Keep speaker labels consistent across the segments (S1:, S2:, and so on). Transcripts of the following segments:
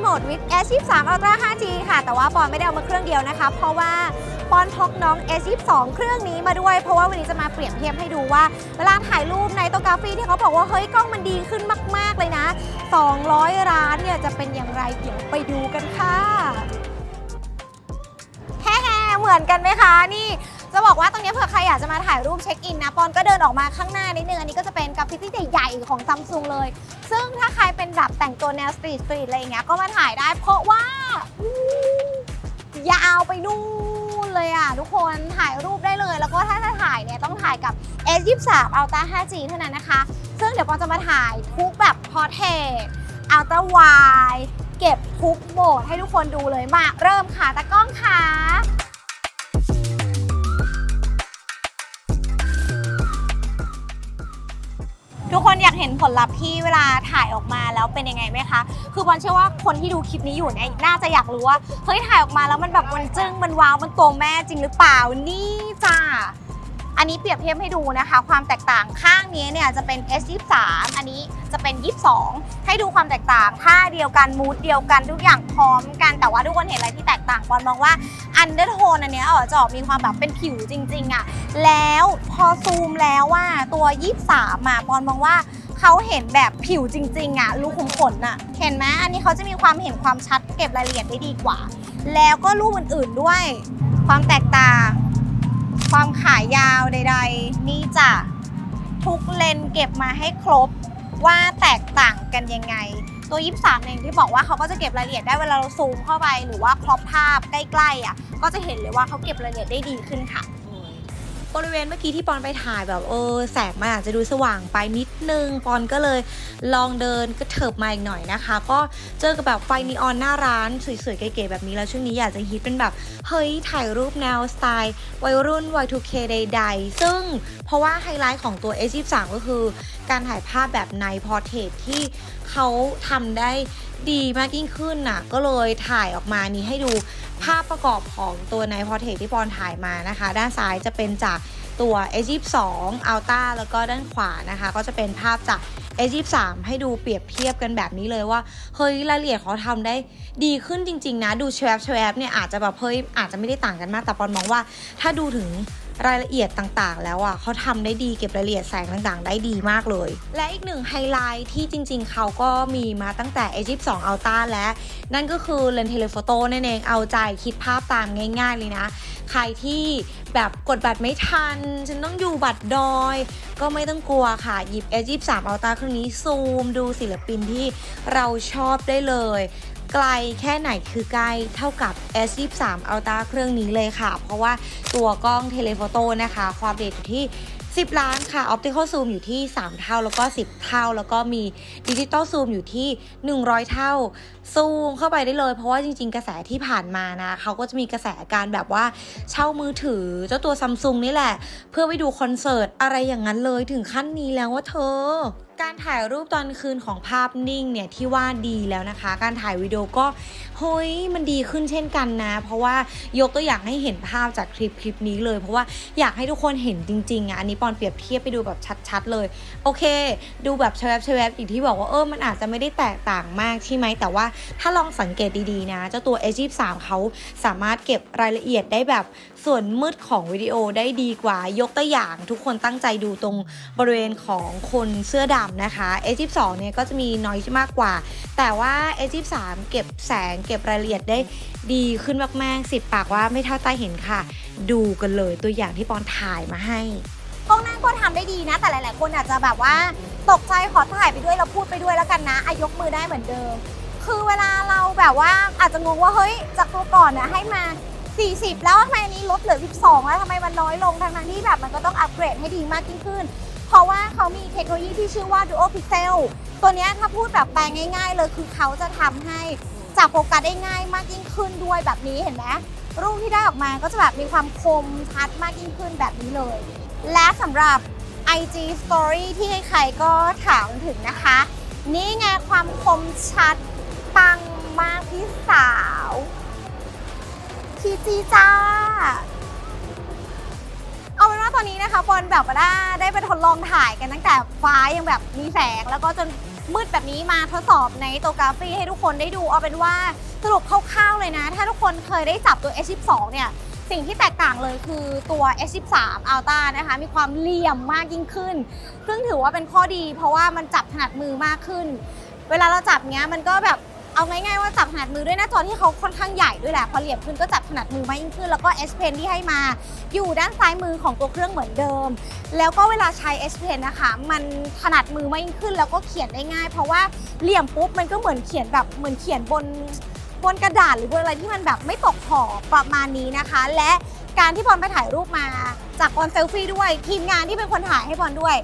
S1: โหมดวิด S23 Ultra 5G ค่ะ แต่ว่าปอนไม่ได้เอามาเครื่องเดียวนะคะ เพราะว่าปอนพกน้อง S22 เครื่องนี้มาด้วย เพราะว่าวันนี้จะมาเปรียบเทียบให้ดูว่า เวลาถ่ายรูปในโตกราฟีที่เขาบอกว่า เฮ้ย กล้องมันดีขึ้นมาก ๆ เลยนะ 200ล้านเนี่ยจะเป็นอย่างไร เดี๋ยวไปดูกันค่ะแฮ่เหมือนกันไหมคะนี่ จะบอกว่าตรงนี้เผื่อใครอยากจะมาถ่ายรูปเช็คอินนะปอนก็เดินออกมาข้างหน้านิดนึงอันนี้ก็จะเป็นกราฟฟิตี้ใหญ่ๆของซัมซุงเลย ซึ่งถ้าใครเป็นแบบแต่งตัวแนวสตรีทสตรีทอะไรอย่างเงี้ยก็มาถ่ายได้ เพราะว่ายาวไปนู่นเลยอะทุกคนถ่ายรูปได้เลย แล้วก็ถ้าจะถ่ายเนี่ยต้องถ่ายกับ S23 Ultra 5G เท่านั้นนะคะ ซึ่งเดี๋ยวปอนจะมาถ่ายทุกแบบพอเทรต Ultra Wide เก็บทุกโหมดให้ทุกคนดูเลยมาเริ่มค่ะตากล้องค่ะ ทุกคนอยากเห็นผลลัพธ์ที่เวลาถ่ายออกมาแล้วเป็นยังไงไหมคะ คือบอลเชื่อว่าคนที่ดูคลิปนี้อยู่เนี่ยน่าจะอยากรู้ว่าเฮ้ยถ่ายออกมาแล้วมันแบบมันจึ้งมันว้าวมันตัวแม่จริงหรือเปล่านี่จ้า อันนี้เปรียบเทียบให้ดูนะคะ ความแตกต่างข้างนี้เนี่ยจะเป็น S23 อันนี้จะเป็น 22 ให้ดูความแตกต่างท่าเดียวกันมูดเดียวกันทุกอย่างพร้อมกันแต่ว่าทุกคนเห็นอะไรที่แตกต่างบอลมองว่าอันเดอร์โทนอันเนี้ยเออจะออกมีความแบบเป็นผิวจริงๆอะแล้วพอซูมแล้วว่าตัว 23อะปอนมองว่าเขาเห็นแบบผิวจริงๆอะลูขุมขนอะเห็นไหมอันนี้เขาจะมีความเห็นความชัดเก็บรายละเอียดได้ดีกว่า แล้วก็รูปอื่นๆด้วย ความแตกต่าง ความขายาวใด ๆ นี่จ้ะทุกเลนเก็บมาให้ครบว่าแตกต่างกันยังไง ตัว 23เองที่บอกว่าเขาก็จะเก็บรายละเอียดได้เวลาเราซูมเข้าไป หรือว่าครอบภาพใกล้ๆอะก็จะเห็นเลยว่าเขาเก็บรายละเอียดได้ดีขึ้นค่ะ
S2: บริเวณเมื่อกี้ที่ปอนไปถ่ายแบบเออแสงมันอาจจะดูสว่างไปนิดนึง ปอนก็เลยลองเดินก็เถิบมาอีกหน่อยนะคะ ก็เจอกับแบบไฟนีออนหน้าร้านสวยๆเก๋ๆแบบนี้แล้วช่วงนี้อยากจะฮิตเป็นแบบเฮ้ยถ่ายรูปแนวสไตล์วัยรุ่น Y2K ใดๆ ซึ่งเพราะว่าไฮไลท์ของตัว S23 ก็คือ การถ่ายภาพแบบในพอร์เทรตที่เขาทำได้ ดีมากยิ่งขึ้นน่ะ ก็เลยถ่ายออกมานี้ให้ดูภาพประกอบของตัวในพอเทรตที่ปอนถ่ายมานะคะ ด้านซ้ายจะเป็นจากตัว S22 Ultra แล้วก็ด้านขวานะคะ ก็จะเป็นภาพจาก S23 ให้ดูเปรียบเทียบกันแบบนี้เลยว่า เฮ้ยรายละเอียดเขาทำได้ดีขึ้นจริง ๆ นะ ดูแชวบแชวบเนี่ยอาจจะแบบเฮ้ยอาจจะไม่ได้ต่างกันมากแต่ปอนมองว่า ถ้าดูถึง รายละเอียดต่างๆ แล้วอะเขาทำได้ดีเก็บรายละเอียดแสงต่างๆ ได้ดีมากเลย และอีกหนึ่งไฮไลท์ที่จริงๆ เขาก็มีมาตั้งแต่ A22 Ultra และนั่นก็คือเลนส์เทเลโฟโต้นั่นเองเอาใจคิดภาพตามง่าย ๆ เลยนะ ใครที่แบบกดบัตรไม่ทัน ฉันต้องอยู่บัตรดอย ก็ไม่ต้องกลัวค่ะ หยิบ A23 Ultra เครื่องนี้ซูมดูศิลปินที่เราชอบได้เลย ไกลแค่ไหนคือใกล้เท่ากับ S23 Ultra เครื่องนี้เลยค่ะ เพราะว่าตัวกล้องเทเลโฟโต้นะคะ ความเร็วอยู่ที่ 10 ล้านค่ะออปติคอลซูมอยู่ที่ 3 เท่าแล้วก็ 10 เท่า แล้วก็มีดิจิตอลซูมอยู่ที่ 100 เท่า ซูมเข้าไปได้เลย เพราะว่าจริง ๆ กระแสที่ผ่านมานะเขาก็จะมีกระแสการแบบว่าเช่ามือถือเจ้าตัวซัมซุงนี่แหละ เพื่อไปดูคอนเสิร์ตอะไรอย่างนั้นเลยถึงขั้นนี้แล้วว่าเธอ การถ่ายรูปตอนคืนของภาพนิ่งเนี่ยที่ว่าดีแล้วนะคะ การถ่ายวิดีโอก็เฮ้ยมันดีขึ้นเช่นกันนะ เพราะว่ายกตัวอย่างให้เห็นภาพจากคลิปคลิปนี้เลย เพราะว่าอยากให้ทุกคนเห็นจริงๆอะอันนี้ปอนเปรียบเทียบไปดูแบบชัดๆเลย โอเค ดูแบบชวบชวบอย่างที่บอกว่าเออมันอาจจะไม่ได้แตกต่างมากใช่ไหมแต่ว่าถ้าลองสังเกตดีๆนะ เจ้าตัว A23 เขาสามารถเก็บรายละเอียดได้แบบส่วนมืดของวิดีโอได้ดีกว่ายกตัวอย่างทุกคนตั้งใจดูตรงบริเวณของคนเสื้อดำนะคะ A22 เนี่ยก็จะมีน้อยมากกว่า แต่ว่า A23 เก็บแสงเก็บรายละเอียดได้ดีขึ้นมากๆสิบปากว่าไม่เท่าตาเห็นค่ะ ดูกันเลยตัวอย่างที่ปอนถ่ายมาให้
S1: กล้องหน้าก็ทำได้ดีนะ แต่หลาย ๆ คนอาจจะแบบว่าตกใจขอถ่ายไปด้วยแล้วพูดไปด้วยแล้วกันนะอายกมือได้เหมือนเดิม คือเวลาเราแบบว่าอาจจะงงว่าเฮ้ยจากตัวก่อนเนี่ยให้มา 40 แล้วทำไมอันนี้ลดเหลือ 12 แล้วทำไมมันน้อยลงทั้งๆที่แบบมันก็ต้องอัปเกรดให้ดีมากยิ่งขึ้น เพราะว่าเขามีเทคโนโลยีที่ชื่อว่า Dual Pixel ตัวนี้ถ้าพูดแบบแปลงง่าย ๆ เลยคือเขาจะทำให้จับโฟกัสได้ง่ายมากยิ่งขึ้นด้วยแบบนี้เห็นไหมรูปที่ได้ออกมาก็จะแบบมีความคมชัดมากยิ่งขึ้นแบบนี้เลย และสำหรับ IG Story ที่ใครๆก็ถามถึงนะคะ นี่ไงความคมชัดปังมากพี่สาว พีจีจ้า เอาเป็นว่าตอนนี้นะคะปอนแบบว่าได้ไปทดลองถ่ายกันตั้งแต่ฟ้ายังแบบมีแสง แล้วก็จนมืดแบบนี้มาทดสอบในตัวกราฟีให้ทุกคนได้ดูเอาเป็นว่าสรุปคร่าวๆเลยนะ ถ้าทุกคนเคยได้จับตัว S12 เนี่ยสิ่งที่แตกต่างเลยคือตัว S13 Ultra นะคะ มีความเหลี่ยมมากยิ่งขึ้น ซึ่งถือว่าเป็นข้อดีเพราะว่ามันจับถนัดมือมากขึ้น เวลาเราจับเนี้ยมันก็แบบ เอาง่ายๆว่าจับถนัดมือด้วยหน้าจอที่เขาค่อนข้างใหญ่ด้วยแหละ พอเหลี่ยมขึ้นก็จับถนัดมือมากยิ่งขึ้น แล้วก็ S Pen ที่ให้มา อยู่ด้านซ้ายมือของตัวเครื่องเหมือนเดิม แล้วก็เวลาใช้ S Pen นะคะ มันถนัดมือมากยิ่งขึ้น แล้วก็เขียนได้ง่าย เพราะว่าเหลี่ยมปุ๊บมันก็เหมือนเขียนแบบเหมือนเขียนบนบนกระดาษหรือบนอะไรที่มันแบบไม่ตกขอบประมาณนี้นะคะ และการที่บอลไปถ่ายรูปมาจากบอลเซลฟี่ด้วยทีมงานที่เป็นคนถ่ายให้บอลด้วย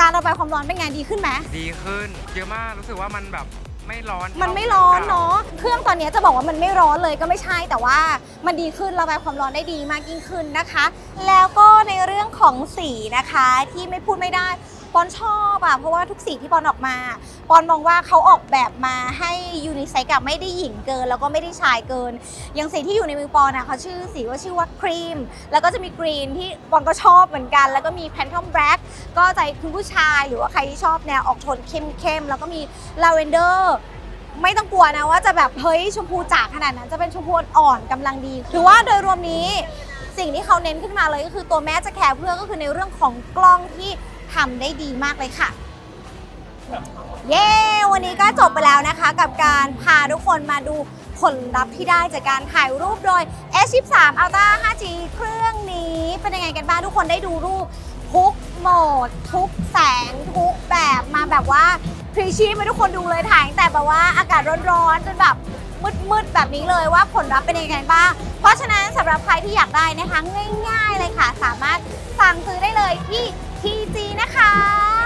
S1: การระบายความร้อนเป็นไงดีขึ้นไหม
S3: ดีขึ้นเยอะมากรู้สึกว่ามันแบบ ไม่ร้อน
S1: มันไม่ร้อนเนาะ เครื่องตอนนี้จะบอกว่ามันไม่ร้อนเลยก็ไม่ใช่แต่ว่ามันดีขึ้นระบายความร้อนได้ดีมากยิ่งขึ้นนะคะ แล้วก็ในเรื่องของสีนะคะที่ไม่พูดไม่ได้ ปอนชอบอะเพราะว่าทุกสีที่ปอนออกมา ปอนมองว่าเขาออกแบบมาให้ยูนิเซ็กอะไม่ได้หญิงเกิน แล้วก็ไม่ได้ชายเกิน อย่างสีที่อยู่ในมือปอนอะเขาชื่อสีว่าชื่อว่าครีม แล้วก็จะมีกรีนที่ปอนก็ชอบเหมือนกัน แล้วก็มีแพนทอมแบล็กก็ใจคุณผู้ชายหรือว่าใครที่ชอบแนวออกโทนเข้มๆแล้วก็มีลาเวนเดอร์ไม่ต้องกลัวนะว่าจะแบบเฮ้ยชมพูจ๋าขนาดนั้นจะเป็นชมพูอ่อนกำลังดีถือว่าโดยรวมนี้สิ่งที่เขาเน้นขึ้นมาเลยก็คือตัวแม่จะแคร์เพื่อก็คือในเรื่องของกล้องที่ ทำได้ดีมากเลยค่ะ เย้ วันนี้ก็จบไปแล้วนะคะ กับการพาทุกคนมาดูผลลัพธ์ที่ได้จากการถ่ายรูปโดย S13 Ultra 5G เครื่องนี้เป็นยังไงกันบ้างทุกคนได้ดูรูปทุกโหมด ทุกแสง ทุกแบบมาแบบว่าพรีชีพให้ทุกคนดูเลยถ่ายตั้งแต่แบบว่าอากาศร้อนๆจนแบบมืดๆแบบนี้เลยว่าผลลัพธ์เป็นยังไงบ้าง เพราะฉะนั้นสำหรับใครที่อยากได้นะคะง่าย ๆ เลยค่ะ สามารถสั่งซื้อได้เลยที่ ทีจีนะคะ